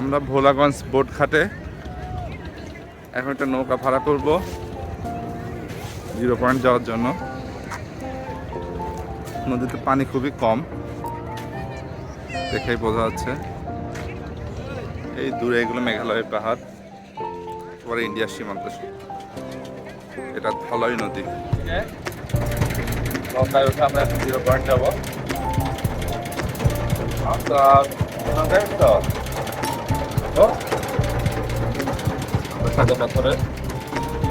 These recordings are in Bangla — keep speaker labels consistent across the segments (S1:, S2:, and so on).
S1: আমরা ভোলাগঞ্জ বোট ঘাটে। এখন একটা নৌকা ভাড়া করব। জিরো পয়েন্ট যাওয়ার জন্য। নদীতে পানি খুবই কম। দেখেই বোঝা যাচ্ছে। এই দূরে এগুলো মেঘালয়ের পাহাড়। একেবারে ইন্ডিয়ার সীমান্ত। এটা ধলই নদী। উঠে আমরা জিরো পয়েন্ট যাব। আচ্ছা আমরা সাদা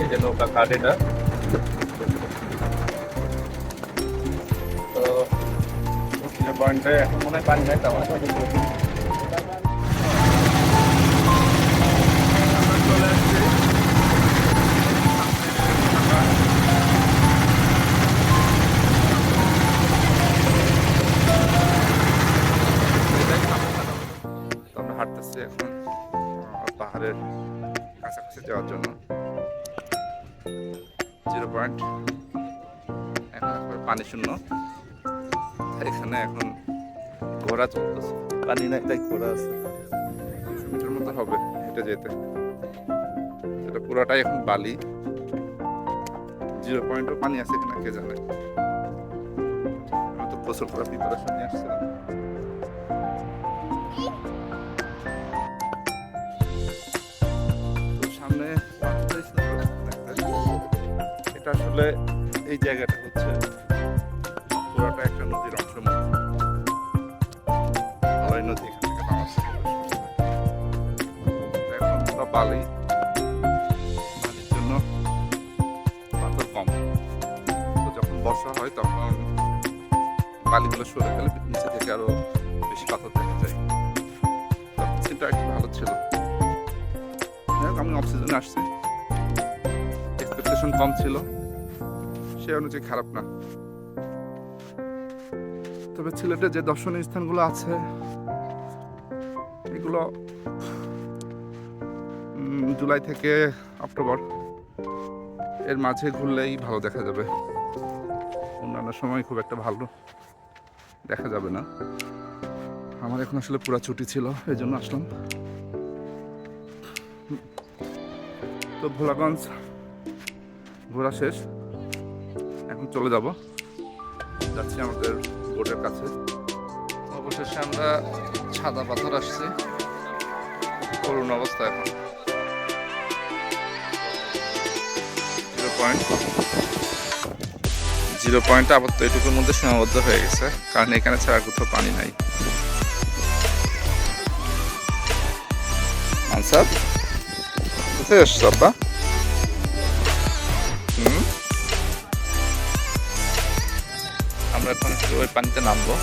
S1: এই যে নৌকা এটা। তো এখন মনে হয় হাঁটতেছি এখন। পাহাড়ের কাছাকাছি যাওয়ার জন্য। Zero point. এখন একবার পানি শূন্য। এখানে এখন ঘোড়া চলতেছে। পানি নাই তাই ঘোড়া আছে। দুশো মিটার মতো হবে হেঁটে যেতে। এটা পুরোটাই এখন বালি। জিরো পয়েন্টও পানি আছে কিনা কে জানে। আমি তো গোসল করার প্রিপারেশন নিয়ে আসছিলাম। এটা আসলে এই জায়গাটা হচ্ছে পুরাটা একটা নদীর অংশ আলাই নদী এখান বালি বালির জন্য পাথর কম। তো যখন বর্ষা হয় তখন বালিগুলো সরে গেলে নিচে থেকে আরও বেশি পাথর দেখা যায়। তখন সিনটা একটু ভালো ছিল। যাই হোক, আমি অক্সিজেনে আসছি। এক্সপেকটেশন কম ছিল। সে অনুযায়ী খারাপ না। তবে সিলেটে যে দর্শনীয় স্থানগুলো আছে, এগুলো জুলাই থেকে অক্টোবর, এর মাঝে ঘুরলেই ভালো দেখা যাবে। অন্যান্য সময় খুব একটা ভালো দেখা যাবে না। আমার এখন আসলে পুরো ছুটি ছিল এই জন্য আসলাম। তো ভোলাগঞ্জ ঘোরা শেষ। এখন চলে যাব। যাচ্ছি আমাদের বোটের কাছে। অবশেষে আমরা সাদা পাথর আসছি। করুণ অবস্থা এখন। Zero point. জিরো পয়েন্ট আপাতত এটুকুর মধ্যে সীমাবদ্ধ হয়ে গেছে। কারণ এখানে ছাড়া কোথাও পানি নাই। আনসার, কোথায় এসছো আব্বা? আমরা এখন একটু ওই পানিতে নামবো